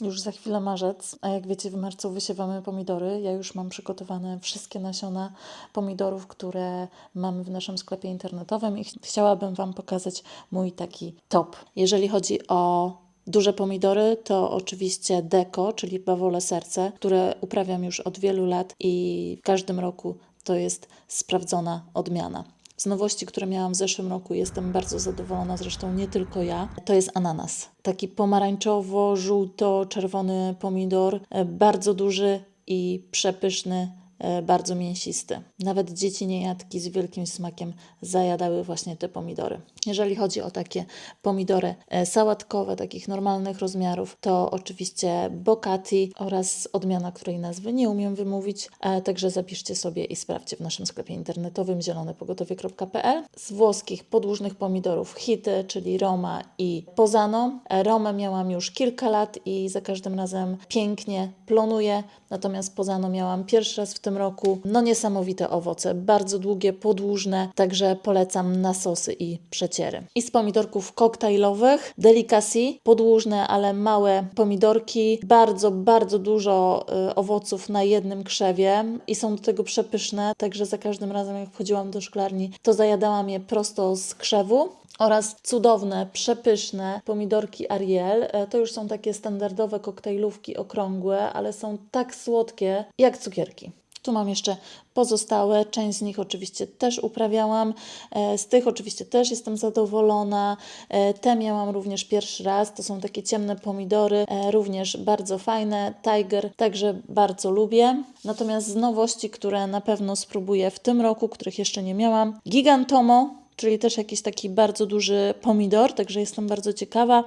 Już za chwilę marzec, a jak wiecie, w marcu wysiewamy pomidory. Ja już mam przygotowane wszystkie nasiona pomidorów, które mamy w naszym sklepie internetowym i ch- chciałabym Wam pokazać mój taki top. Jeżeli chodzi o duże pomidory, to oczywiście deko, czyli bawole serce, które uprawiam już od wielu lat i w każdym roku to jest sprawdzona odmiana. Z nowości, które miałam w zeszłym roku, jestem bardzo zadowolona, zresztą nie tylko ja. To jest ananas. Taki pomarańczowo-żółto-czerwony pomidor, e, bardzo duży i przepyszny, bardzo mięsisty. Nawet dzieci niejadki z wielkim smakiem zajadały właśnie te pomidory. Jeżeli chodzi o takie pomidory e, sałatkowe, takich normalnych rozmiarów, to oczywiście bocati oraz odmiana, której nazwy nie umiem wymówić, e, także zapiszcie sobie i sprawdźcie w naszym sklepie internetowym zielonepogotowie.pl. Z włoskich podłużnych pomidorów hity, czyli Roma i Posano. E, Romę miałam już kilka lat i za każdym razem pięknie plonuje, natomiast Posano miałam pierwszy raz w tym roku. No niesamowite owoce, bardzo długie, podłużne, także polecam na sosy i przeciery. I z pomidorków koktajlowych, delicacy, podłużne, ale małe pomidorki, bardzo, bardzo dużo y, owoców na jednym krzewie i są do tego przepyszne, także za każdym razem jak wchodziłam do szklarni, to zajadałam je prosto z krzewu oraz cudowne, przepyszne pomidorki Ariel. E, To już są takie standardowe koktajlówki okrągłe, ale są tak słodkie jak cukierki. Tu mam jeszcze pozostałe, część z nich oczywiście też uprawiałam, e, z tych oczywiście też jestem zadowolona. E, Te miałam również pierwszy raz, to są takie ciemne pomidory, e, również bardzo fajne, Tiger, także bardzo lubię. Natomiast z nowości, które na pewno spróbuję w tym roku, których jeszcze nie miałam, Gigantomo, czyli też jakiś taki bardzo duży pomidor, także jestem bardzo ciekawa.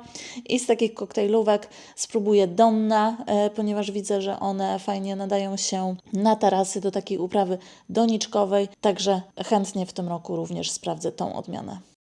I z takich koktajlówek spróbuję Donna, e, ponieważ widzę, że one fajnie nadają się na tarasy do takiej uprawy doniczkowej, także chętnie w tym roku również sprawdzę tą odmianę.